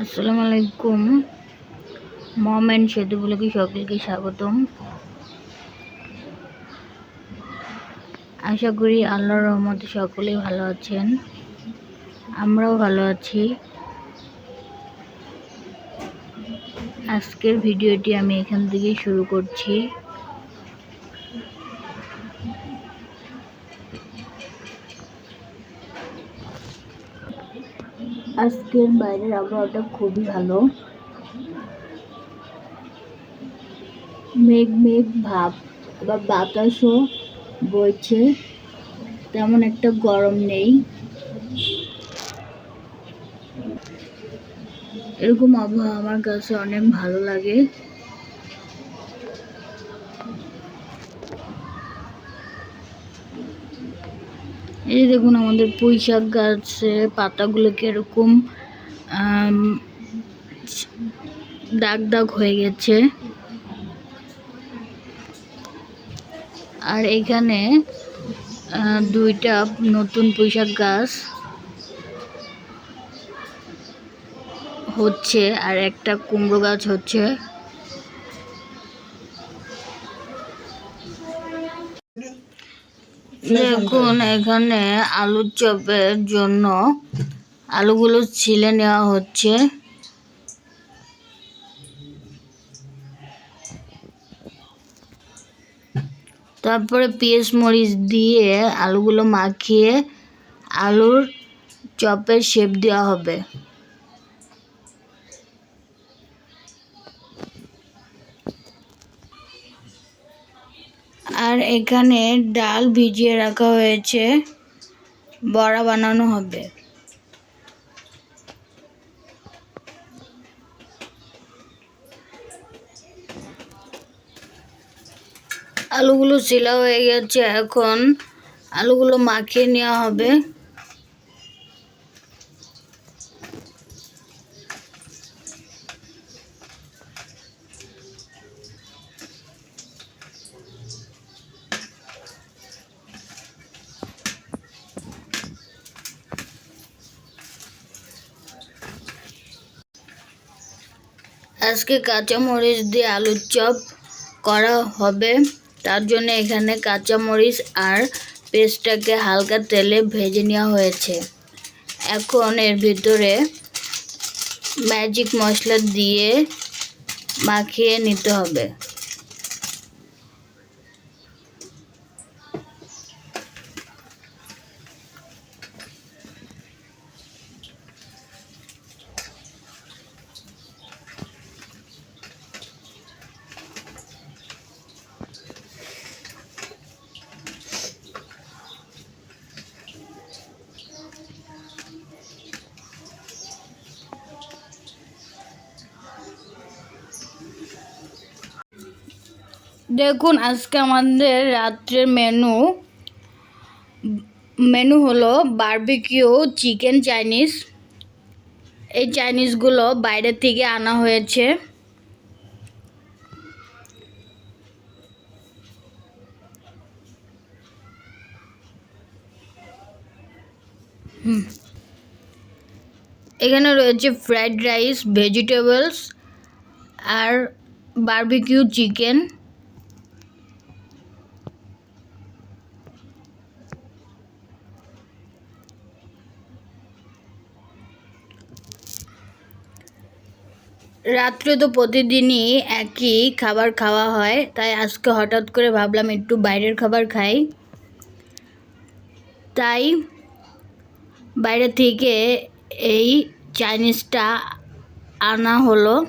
আসসালামু আলাইকুম। মম অ্যান্ড সেতু ব্লগে সকলকে স্বাগতম। আশা করি আল্লাহর রহমতে সকলেই ভালো আছেন। আমরাও ভালো আছি। আজকের ভিডিওটি আমি এখান থেকেই শুরু করছি। আজকের বাইরের আবহাওয়াটা খুবই ভালো। মেঘ মেঘ ভাব বা বাতাসও বইছে, তেমন একটা গরম নেই। এরকম আবহাওয়া আমার কাছে অনেক ভালো লাগে। এই যে দেখুন আমাদের পুঁই শাক গাছে পাতাগুলো কীরকম দাগ দাগ হয়ে গেছে। আর এখানে দুইটা নতুন পুঁইশাক গাছ হচ্ছে আর একটা কুমড়ো গাছ হচ্ছে। দেখুন এখানে আলুর চপের জন্য আলুগুলো ছিলে নেওয়া হচ্ছে। তারপরে পেঁয়াজ মরিচ দিয়ে আলুগুলো মাখিয়ে আলুর চপের শেপ দেওয়া হবে। আর এখানে ডাল ভিজিয়ে রাখা হয়েছে। বড়া বানানো হবে। আলুগুলো শিলা হয়ে গেছে এখন। আলুগুলো মাখিয়ে নেওয়া হবে। আজকে কাঁচামরিচ দিয়ে আলুর চপ করা হবে। তার জন্য এখানে কাঁচামরিচ আর পেস্টটাকে হালকা তেলে ভেজে নেওয়া হয়েছে। এখন এর ভিতরে ম্যাজিক মশলা দিয়ে মাখিয়ে নিতে হবে। দেখুন, আজকে আমাদের রাত্রের মেনু মেনু হলো বারবিকিউ চিকেন চাইনিজ এই চাইনিজগুলো বাইরে থেকে আনা হয়েছে। এখানে রয়েছে ফ্রাইড রাইস ভেজিটেবলস আর বার্বিকিউ চিকেন রাত্রে তো প্রতিদিনই একই খাবার খাওয়া হয়, তাই আজকে হঠাৎ করে ভাবলাম একটু বাইরের খাবার খাই। তাই বাইরে থেকে এই চাইনিজটা আনা হলো।